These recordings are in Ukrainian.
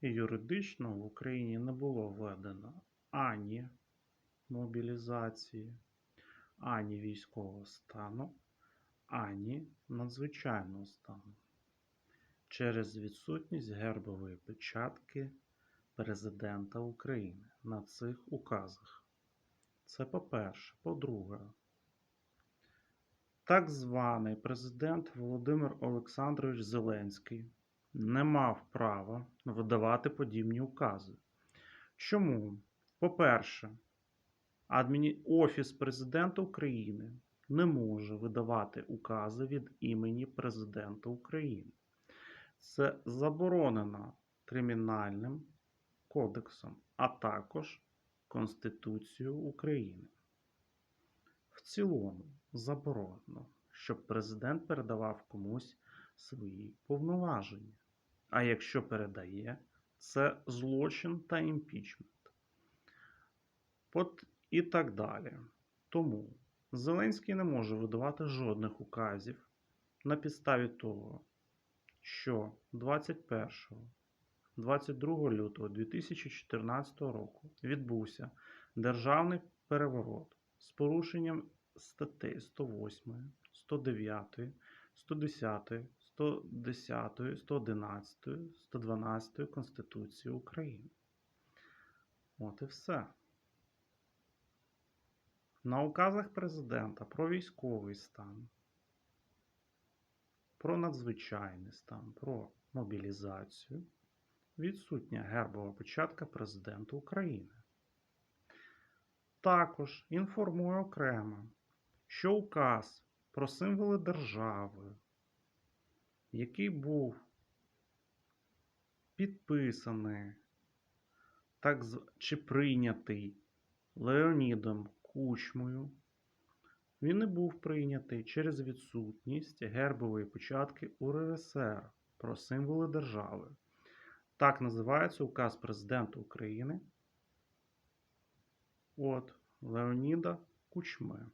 Юридично в Україні не було введено ані мобілізації, ані військового стану, ані надзвичайного стану через відсутність гербової печатки Президента України на цих указах. Це по-перше. По-друге, так званий президент Володимир Олександрович Зеленський не мав права видавати подібні укази. Чому? По-перше, адміні... Офіс президента України не може видавати укази від імені президента України. Це заборонено Кримінальним кодексом, а також Конституцією України. В цілому заборонено, щоб президент передавав комусь свої повноваження. А якщо передає, це злочин та імпічмент. От і так далі. Тому Зеленський не може видавати жодних указів на підставі того, що 21 22 лютого 2014 року відбувся державний переворот з порушенням статей 108, 109, 110, 110, 111, 112 Конституції України. От і все. На указах президента про військовий стан, про надзвичайний стан, про мобілізацію відсутня гербова печатка президента України. Також інформує окремо, що указ про символи держави, який був підписаний так, чи прийнятий Леонідом Кучмою, він не був прийнятий через відсутність гербової печатки УРСР про символи держави. Так називається указ президента України от Леоніда Кучми.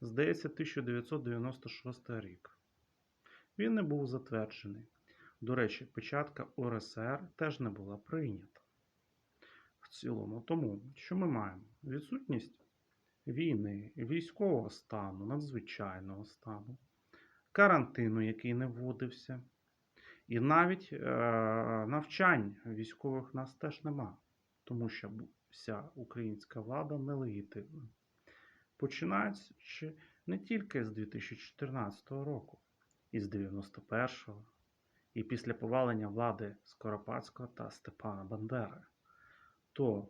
Здається, 1996 рік. Він не був затверджений. До речі, печатка ОРСР теж не була прийнята. В цілому, тому що ми маємо відсутність війни, військового стану, надзвичайного стану, карантину, який не вводився, і навіть е, навчань військових нас теж нема, тому що вся українська влада нелегітимна. Починаючи не тільки з 2014 року, і з 91-го, і після повалення влади Скоропадського та Степана Бандери, то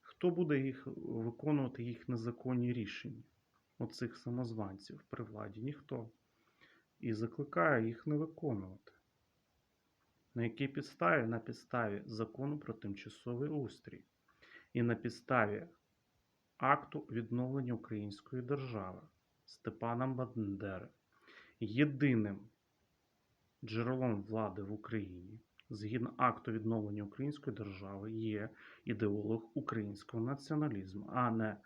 хто буде їх виконувати їх незаконні рішення, оцих самозванців при владі? Ніхто. І закликає їх не виконувати. На якій підставі? На підставі закону про тимчасовий устрій і на підставі акту відновлення української держави Степана Бандери. Єдиним джерелом влади в Україні, згідно акту відновлення української держави, є ідеолог українського націоналізму, а не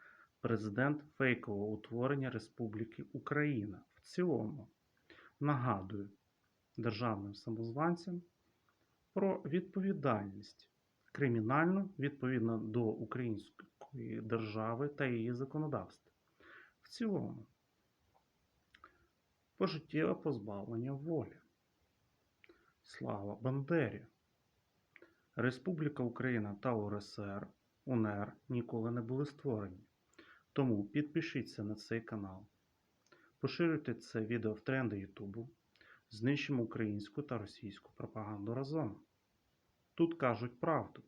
президент фейкового утворення Республіки Україна. В цілому нагадую державним самозванцям про відповідальність кримінальну відповідно до української держави та її законодавства. В цілому, пожиттєве позбавлення волі. Слава Бандері! Республіка Україна та УРСР УНР ніколи не були створені. Тому підпишіться на цей канал. Поширюйте це відео в тренди Ютубу. Знищимо українську та російську пропаганду разом. Тут кажуть правду.